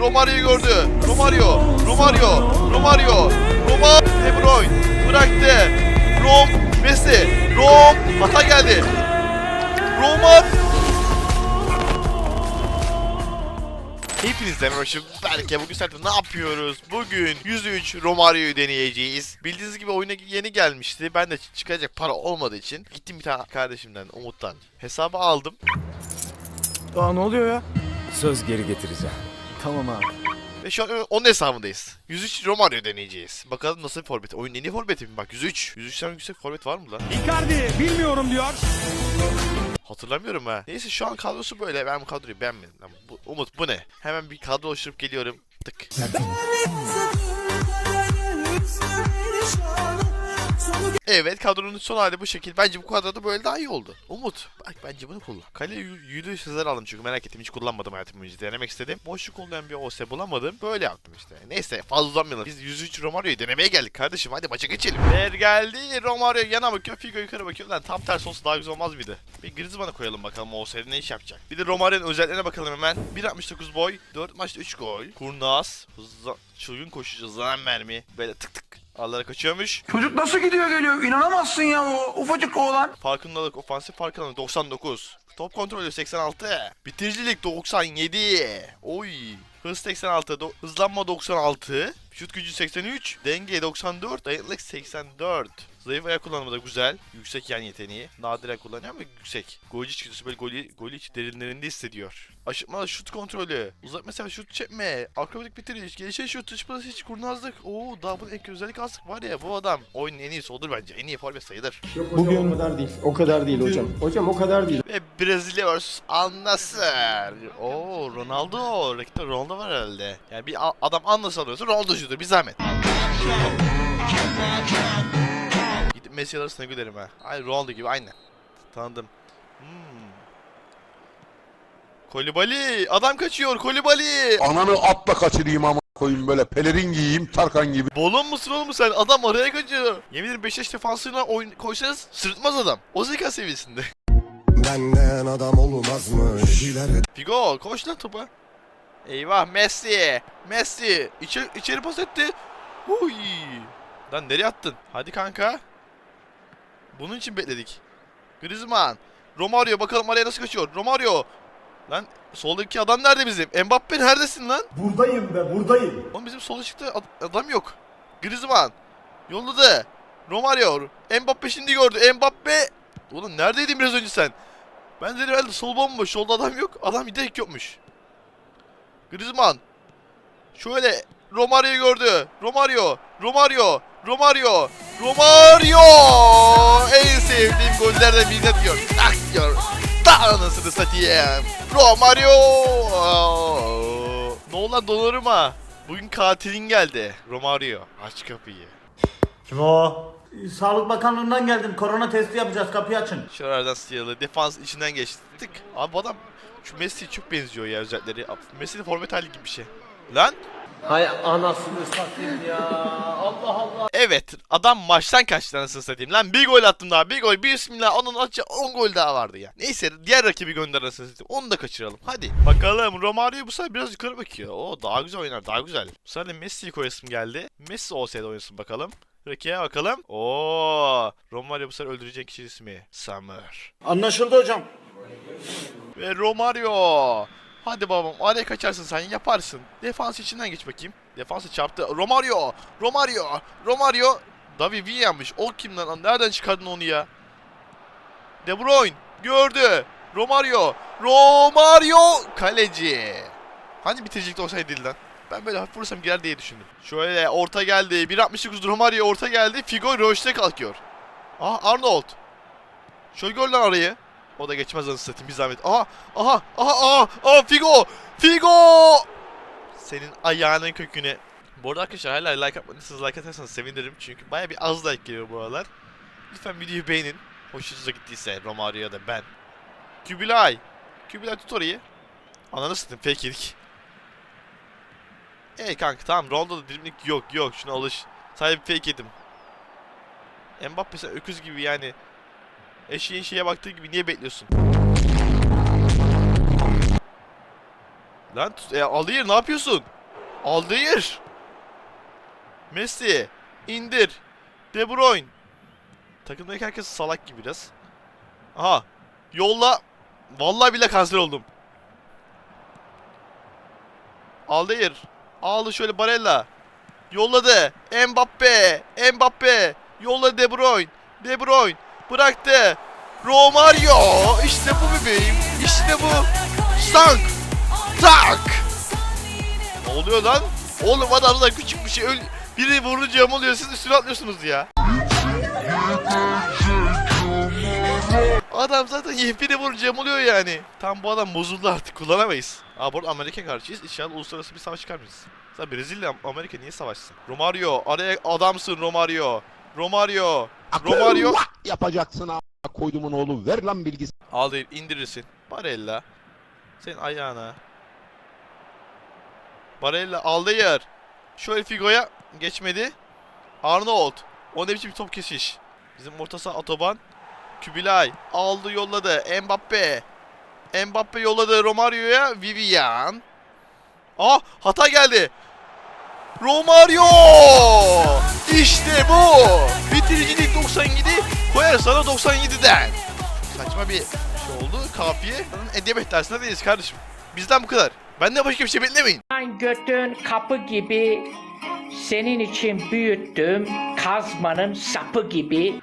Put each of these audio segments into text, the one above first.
Romario'yu gördü. Romario, Romario, Romario, Roma, De Bruyne bıraktı. Rom, Messi, Rom, hata geldi. Roma. Hepinizle merhaba. Belki bugün saatte ne yapıyoruz? Bugün 103 Romario'yu deneyeceğiz. Bildiğiniz gibi oyuna yeni gelmişti. Ben de çıkacak para olmadığı için gittim bir tane kardeşimden, Umut'tan hesabı aldım. Aa ne oluyor ya? Söz geri getireceğim. Tamam abi. Ve şu an onun hesabındayız. 103 Romario deneyeceğiz. Bakalım nasıl bir forvet. Oyunun en iyi forveti mi? Bak 103. 103'ten yüksek forvet var mı lan? Icardi bilmiyorum diyor. Hatırlamıyorum ha. Neyse şu an kadrosu böyle. Ben bu kadroyu beğenmedim. Lan bu, Umut bu ne? Hemen bir kadro oluşturup geliyorum. Tık. Evet kadronun son hali bu şekil. Bence bu kadroda böyle daha iyi oldu. Umut bak bence bunu kullan. Kale yüzü sizler aldım çünkü merak ettim hiç kullanmadım hayatım boyunca denemek istedim. Boşluk olmayan bir OS bulamadım. Böyle yaptım işte. Neyse fazla uzanmayalım. Biz 103 Romario'yu denemeye geldik kardeşim. Hadi maça geçelim. Ver geldi. Romario yana bakıyor. Figo yukarı bakıyor. Lan tam tersi olsa daha güzel olmaz mıydı? Bir Griezmann'a koyalım bakalım o OS'de ne iş yapacak. Bir de Romario'nun özelliklerine bakalım hemen. 1.69 boy. 4 maçta 3 gol. Kurnaz. Hızlı, çılgın koşucu. Hızlanan mermi. Böyle tık tık. Allah'a kaçıyormuş. Çocuk nasıl gidiyor geliyor inanamazsın ya o ufacık oğlan. Farkındalık, ofansif farkındalık 99. Top kontrolü 86. Bitiricilik 97. Oy. Hız 86, do- hızlanma 96, şut gücü 83, denge 94, dayanıklık 84. Zayıf ayak kullanımı da güzel. Yüksek yan yeteneği. Nadiren kullanıyor ama yüksek. Golcü çıkısı böyle golü, golü iç derinlerinde hissediyor. Aşırtma şut kontrolü. Uzak mesafe şut çekme. Akrobatik bitiriş. Gelişe şut. Dış pası hiç kurnazlık. Oo daha bunun ek özellik alsak var ya bu adam oyunun en iyisi olur bence. En iyi forvet sayılır. Bugün o kadar değil. O kadar değil hocam. Hocam o kadar değil. Ve Brezilya vs. Al-Nassr. Oo Ronaldo. Rakipte Ronaldo var herhalde. Yani bir adam Al-Nassr alıyorsa Ronaldo'cudur bir zahmet. Messi arasına gülerim ha. Ay Ronaldo gibi aynı. Tanıdım. Hmm. Kolibali. Adam kaçıyor. Kolibali. Ananı atla kaçırayım ama koyayım böyle pelerin giyeyim Tarkan gibi. Bolon musun oğlum sen? Adam araya kaçıyor. Yemin ederim Beşiktaş defansına oyun koysanız sırıtmaz adam. O zeka seviyesinde. Benden adam olmazmış. İleri Figo koş lan topa. Eyvah Messi. Messi. İçeri, içeri pas etti. Huy. Lan nereye attın? Hadi kanka. Bunun için bekledik. Griezmann. Romario bakalım araya nasıl kaçıyor. Romario. Lan soldaki adam nerede bizim? Mbappe neredesin lan? Buradayım be buradayım. Oğlum bizim sol ışıkta ad- adam yok. Griezmann. Yolladı. Romario. Mbappe şimdi gördü. Mbappe. Oğlum neredeydin biraz önce sen? Ben dedim herhalde sol bomboş. Solda adam yok. Adam direkt yokmuş. Griezmann. Şöyle Romario'yu gördü. Romario. Romario. Romario. Romario. En sevdiğim gollerden birini atıyor. Tak diyor. Da anasını satayım. Romario. Ne oldu lan Donnarumma? Bugün katilin geldi. Romario. Aç kapıyı. Kim o? Sağlık Bakanlığı'ndan geldim. Korona testi yapacağız. Kapıyı açın. Şuralardan sıyalı. Defans içinden geçti. Tık. Abi bu adam şu Messi'ye çok benziyor ya özellikleri. Messi de forvet hali gibi bir şey. Lan Hay anasını satayım ya. Allah Allah. Evet adam maçtan kaçtı anasını satayım. Lan bir gol attım daha bir gol bir bismillah onun atacağı 10 gol daha vardı ya. Neyse diğer rakibi gönder anasını satayım. Onu da kaçıralım. Hadi. Bakalım Romario bu sefer biraz yukarı bakıyor. Oo daha güzel oynar daha güzel. Bu sefer de Messi'yi koyasım geldi. Messi olsaydı oynasın bakalım. Rakiye bakalım. Oo Romario bu sefer öldürecek kişi ismi. Summer. Anlaşıldı hocam. Ve Romario. Hadi babam araya kaçarsın sen yaparsın. Defans içinden geç bakayım. Defansı çarptı. Romario. Romario. Romario. Davi Villa'mış. O kim lan? Nereden çıkardın onu ya? De Bruyne. Gördü. Romario. Romario. Kaleci. Hani bitirecekti olsaydı lan. Ben böyle hafif vurursam girer diye düşündüm. Şöyle orta geldi. 1.69 Romario orta geldi. Figo Roche'te kalkıyor. Ah Arnold. Şöyle gör lan arayı. O da geçmez anasını satayım bir zahmet. Aha aha aha aha aha Figo Figo Senin ayağının köküne. Bu arada arkadaşlar hala like atmadıysanız like atarsanız sevinirim çünkü baya bir az like geliyor bu aralar. Lütfen videoyu beğenin. Hoşunuza gittiyse Romario ya da ben. Kübilay. Kübilay tut orayı. Ananı satayım fake yedik. Ey kanka tamam Ronaldo'da dilimlik yok yok şuna alış. Sadece fake yedim. Mbappe öküz gibi yani Eşeğin şeye baktığı gibi niye bekliyorsun? Lan e, Aldıyer ne yapıyorsun? Aldıyer. Messi indir. De Bruyne. Takımdaki herkes salak gibi biraz. Aha. Yolla. Vallahi bile kanser oldum. Aldıyer. Aldı şöyle Barella. Yolladı. Mbappe. Mbappe. Yolladı De Bruyne. De Bruyne. Bıraktı. Romario. İşte bu bebeğim. İşte bu. Stank. Tak. Ne oluyor lan? Oğlum adam da küçük bir şey. Öl biri vurunca oluyor. Siz üstüne atlıyorsunuz ya. Adam zaten biri vurunca oluyor yani. Tam bu adam bozuldu artık kullanamayız. Aa bu arada Amerika karşıyız. İnşallah uluslararası bir savaş çıkarmayız. Sen Brezilya Amerika niye savaşsın? Romario araya adamsın Romario. Romario. Romario. Yapacaksın a koydumun oğlu. Ver lan bilgisi. Al değil indirirsin. Barella. Senin ayağına. Barella aldı yer. Şöyle Figo'ya geçmedi. Arnold. O ne biçim top kesiş. Bizim orta saha Otoban. Kübilay. Aldı yolladı. Mbappe. Mbappe yolladı Romario'ya. Vivian. Ah hata geldi. Romario! İşte bu! Bitiricilik 97 koyar sana 97'den. Saçma bir şey oldu. Kafiye. Edebiyat dersinde değiliz kardeşim. Bizden bu kadar. Benden başka bir şey beklemeyin. Lan götün kapı gibi senin için büyüttüm kazmanın sapı gibi.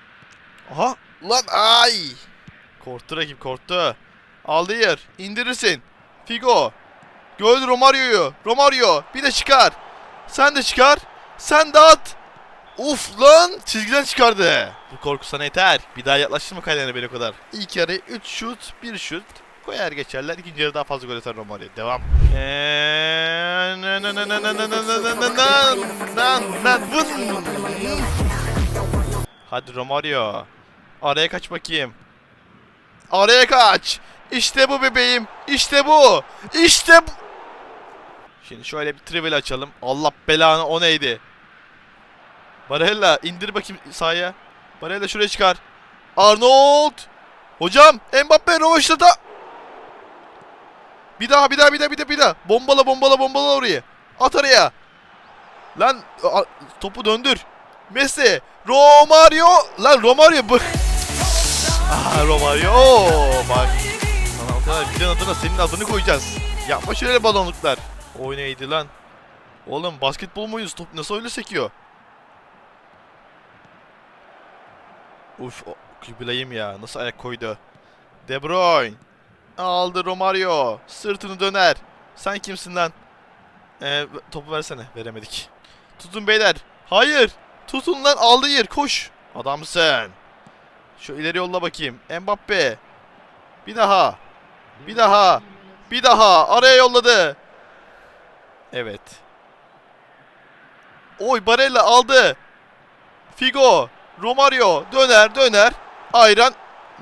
Aha. Lan ay. Korktu rakip korktu. Aldı yer. İndirirsin. Figo. Gördü Romario'yu. Romario. Bir de çıkar. Sen de çıkar. Sen de at. Uf lan çizgiden çıkardı. Bu korku sana yeter. Bir daha yaklaştırma kaydını beni o kadar. İlk yarı 3 şut 1 şut. Koyar geçerler. İkinci yarı daha fazla gol atar Romario. Devam. Hadi Romario. Araya kaç bakayım. Araya kaç. İşte bu bebeğim. İşte bu. İşte bu. Şimdi şöyle bir trivel açalım. Allah belanı o neydi? Barella indir bakayım sahaya. Barella şuraya çıkar. Arnold. Hocam Mbappe Rovaşlata. Bir daha bir daha bir daha bir daha bir daha. Bombala bombala bombala orayı. At araya. Lan topu döndür. Messi. Romario. Lan Romario bu. Ah Romario. Bak. Sana o kadar adına senin adını koyacağız. Yapma şöyle balonluklar. O neydi lan? Oğlum basketbol muyuz? Top nasıl öyle sekiyor? Uf, o Kübülay'ım ya. Nasıl ayak koydu? De Bruyne. Aldı Romario. Sırtını döner. Sen kimsin lan? Ee, topu versene. Veremedik. Tutun beyler. Hayır. Tutun lan aldı yer. Koş. Adamsın. Şu ileri yolla bakayım. Mbappe. Bir daha. Bir daha. Bir daha. Araya yolladı. Evet. Oy Barella aldı. Figo. Romario. Döner döner. Ayran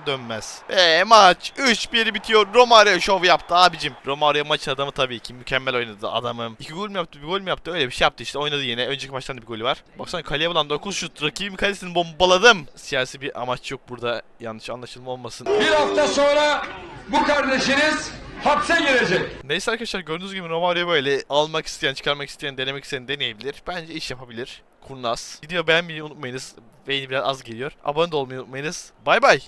dönmez. Ve maç 3-1 bitiyor. Romario şov yaptı abicim. Romario maç adamı tabii ki mükemmel oynadı adamım. 2 gol mü yaptı, bir gol mü yaptı? Öyle bir şey yaptı işte. Oynadı yine. Önceki maçtan da bir golü var. Baksana kaleye bulan 9 şut. Rakibin kalesini bombaladım. Siyasi bir amaç yok burada. Yanlış anlaşılma olmasın. Bir hafta sonra bu kardeşiniz hapse girecek. Neyse arkadaşlar gördüğünüz gibi Romario böyle almak isteyen, çıkarmak isteyen, denemek isteyen deneyebilir. Bence iş yapabilir. Kurnaz. Video beğenmeyi unutmayınız. Beğeni biraz az geliyor. Abone de olmayı unutmayınız. Bay bay.